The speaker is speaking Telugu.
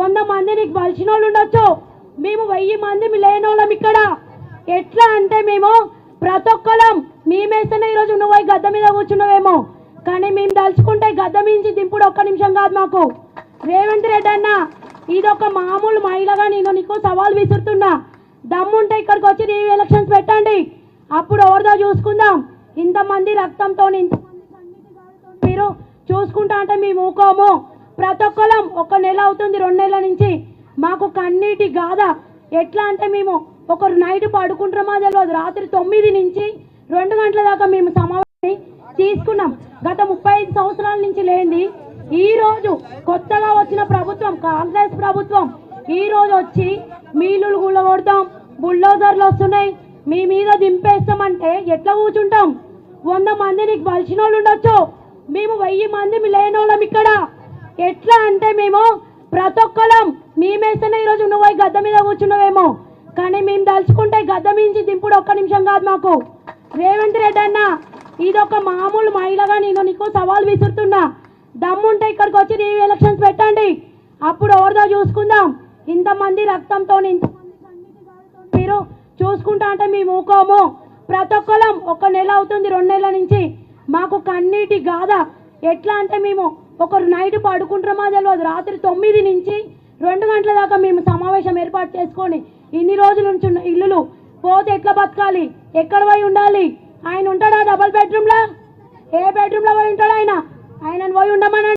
వంద మంది నీకు బలిసిన వాళ్ళు ఉండొచ్చు. మేము వెయ్యి మంది లేనోళ్ళం ఇక్కడ. ఎట్లా అంటే మేము ప్రతి ఒక్కరం మేమేస్తేనే ఈరోజు నువ్వు పోయి గద్ద మీద కూర్చున్నావేమో. కానీ మేము తలుచుకుంటే గద్ద మించి దింపుడు ఒక్క నిమిషం కాదు మాకు. రేవంత్ రెడ్డి అన్న ఇదొక మామూలు మహిళగా నేను నీకు సవాల్ విసురుతున్నా. దమ్ముంటే ఇక్కడికి వచ్చి నీ ఎలక్షన్స్ పెట్టండి. అప్పుడు ఎవరిదో చూసుకుందాం. ఇంతమంది రక్తంతో ఇంతమంది మీరు చూసుకుంటా అంటే మేము ఊకోము. ప్రతి ఒక్కరం ఒక నెల అవుతుంది రెండు నెలల నుంచి. మాకు కన్నీటి గాథ ఎట్లా అంటే మేము ఒకరు నైట్ పడుకుంటామో తెలియదు రాత్రి తొమ్మిది నుంచి రెండు గంటల దాకా మేము సమావేశం తీసుకున్నాం. గత ముప్పై ఐదు సంవత్సరాల నుంచి లేనిది. ఈ రోజు కొత్తగా వచ్చిన ప్రభుత్వం కాంగ్రెస్ ప్రభుత్వం ఈ రోజు వచ్చి మీలులు గుళ్ళగొడతాం బుల్డోజర్లు వస్తున్నాయి. మీ మీద దింపేస్తామంటే ఎట్లా కూర్చుంటాం? వంద మంది నీకు వాళ్ళు ఉండొచ్చు. మేము వెయ్యి మంది లేనోళ్ళం ఇక్కడ. ఎట్లా అంటే మేము ప్రతి ఒక్కరం మేమేస్తేనే ఈరోజు నువ్వు పోయి గద్ద మీద కూర్చున్నావేమో. కానీ మేము తలుచుకుంటే గద్ద మించి దింపుడు ఒక్క నిమిషం కాదు మాకు. రేవంత్ రెడ్డి అన్న ఇదొక మామూలు మహిళగా నేను నీకు సవాల్ విసురుతున్నా. దమ్ముంటే ఇక్కడికి వచ్చి నీ ఎలక్షన్స్ పెట్టండి. అప్పుడు ఎవరిదో చూసుకుందాం. ఇంతమంది రక్తంతో మీరు చూసుకుంటా అంటే మేము ఊకోము ప్రతి ఒక్కరం ఒక నెల అవుతుంది రెండు నెలల నుంచి. మాకు కన్నీటి గాథ ఎట్లా అంటే మేము ఒకరు నైట్ పడుకుంటామో తెలియదు రాత్రి తొమ్మిది నుంచి రెండు గంటల దాకా మేము సమావేశం ఏర్పాటు చేసుకొని ఇన్ని రోజుల నుంచి ఉన్న ఇల్లులు పోతే ఎట్లా బతకాలి? ఎక్కడ పోయి ఉండాలి? ఆయన ఉంటాడా డబల్ బెడ్రూమ్లా ఏ బెడ్రూమ్లో పోయి ఉంటాడు ఆయన? ఆయనను పోయి ఉండమని